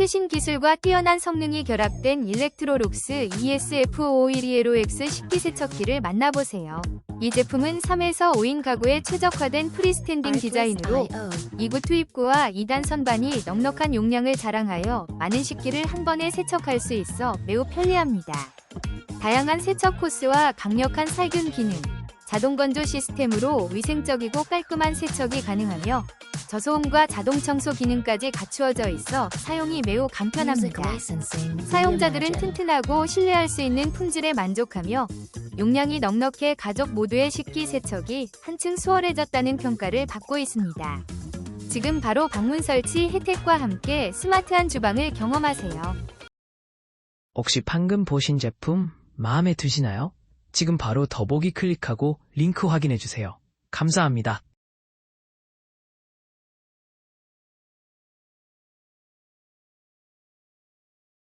최신 기술과 뛰어난 성능이 결합된 일렉트로룩스 ESF512LOX 식기 세척기를 만나보세요. 이 제품은 3에서 5인 가구에 최적화된 프리스탠딩 디자인으로 2구 투입구와 2단 선반이 넉넉한 용량을 자랑하여 많은 식기를 한 번에 세척할 수 있어 매우 편리합니다. 다양한 세척 코스와 강력한 살균 기능, 자동 건조 시스템으로 위생적이고 깔끔한 세척이 가능하며 저소음과 자동 청소 기능까지 갖추어져 있어 사용이 매우 간편합니다. 사용자들은 튼튼하고 신뢰할 수 있는 품질에 만족하며 용량이 넉넉해 가족 모두의 식기 세척이 한층 수월해졌다는 평가를 받고 있습니다. 지금 바로 방문 설치 혜택과 함께 스마트한 주방을 경험하세요. 혹시 방금 보신 제품 마음에 드시나요? 지금 바로 더보기 클릭하고 링크 확인해주세요. 감사합니다.